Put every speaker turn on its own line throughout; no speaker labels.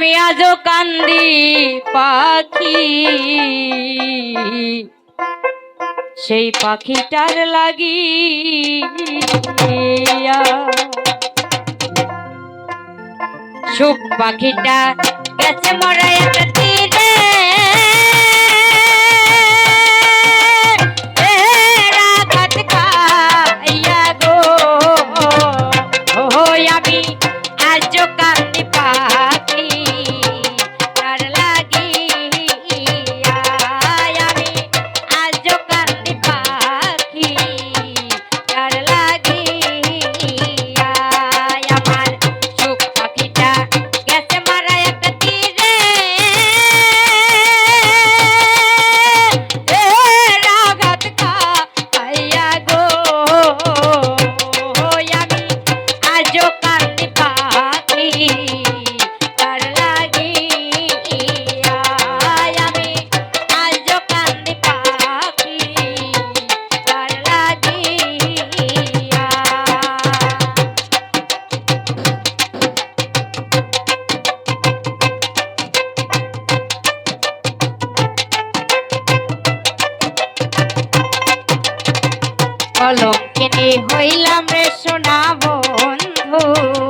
আমি আজ কান্দি পাখি। সেই পাখিটার লাগি সুখ পাখিটা গেছে মরাই একটা অলঙ্কিনী হইলাম রে সোনা বন্ধু।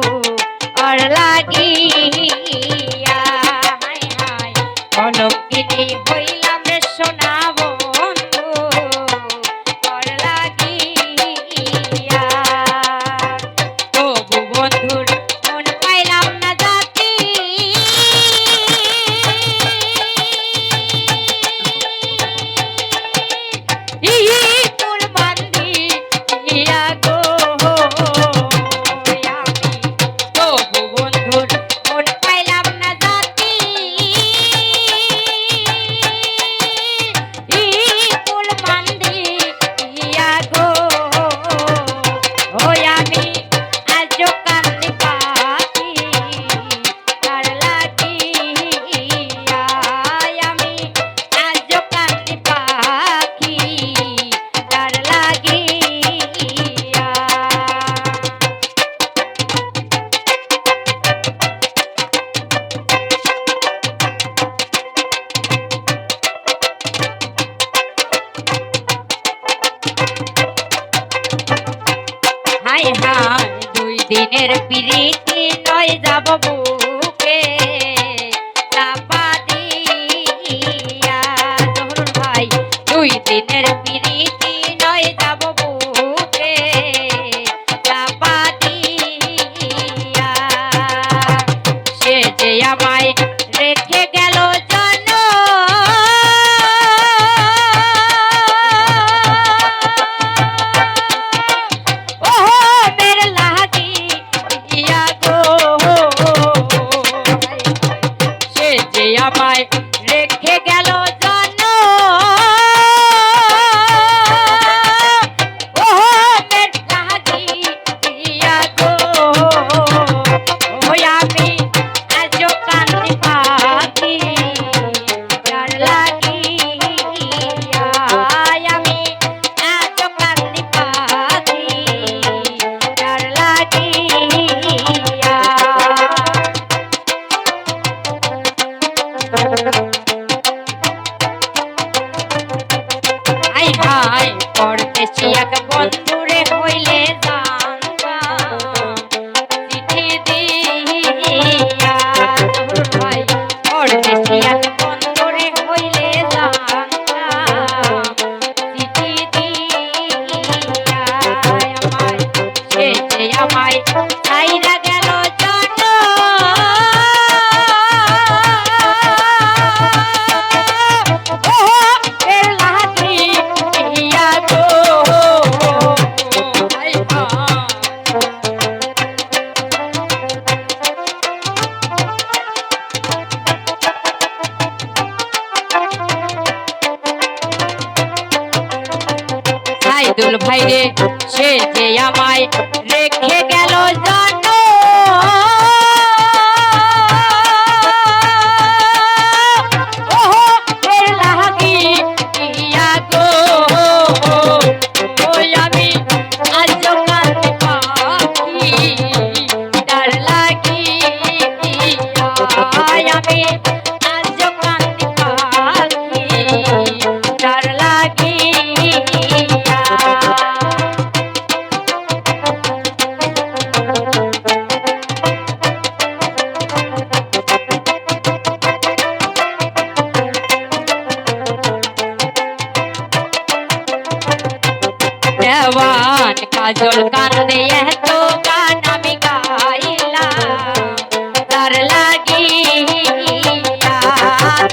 এর প্রীতি নয় যাব বুকে চাপা দিয়া ভাই দুই দিনের अब्दुल भाई रे छे जे या माय रेखे गेलो जो। जवान काजोल कांदे यह तो गाना मिकाइला डर लगी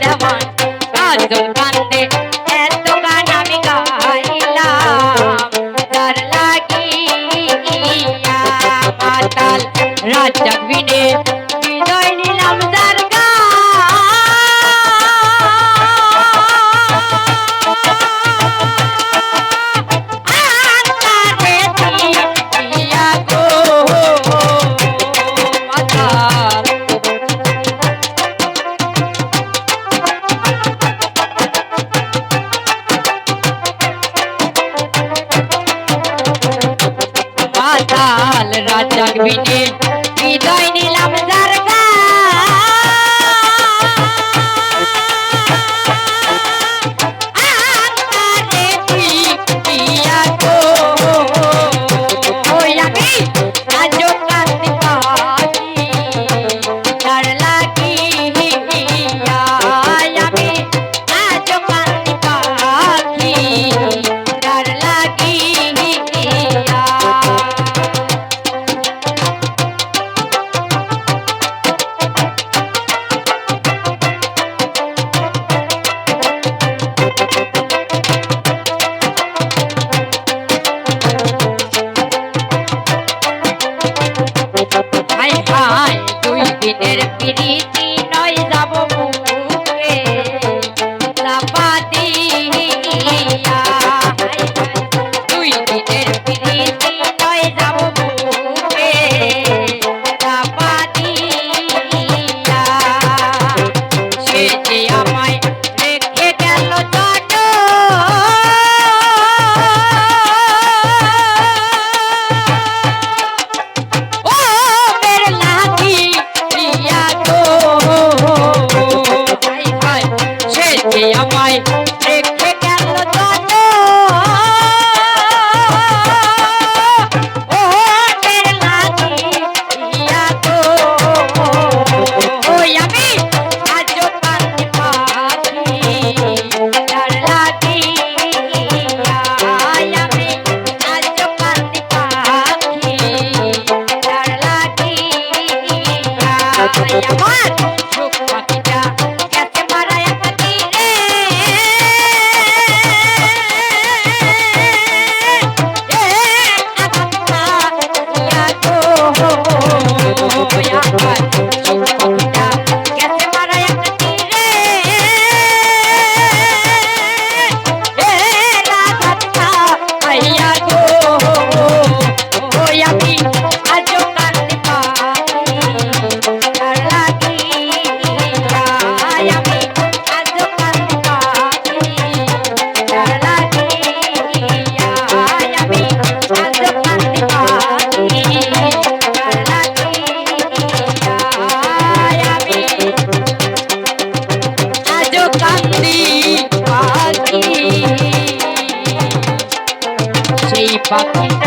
जवान काजोल कांदे यह तो गाना मिकाइला डर लगी माताल राजा Batum,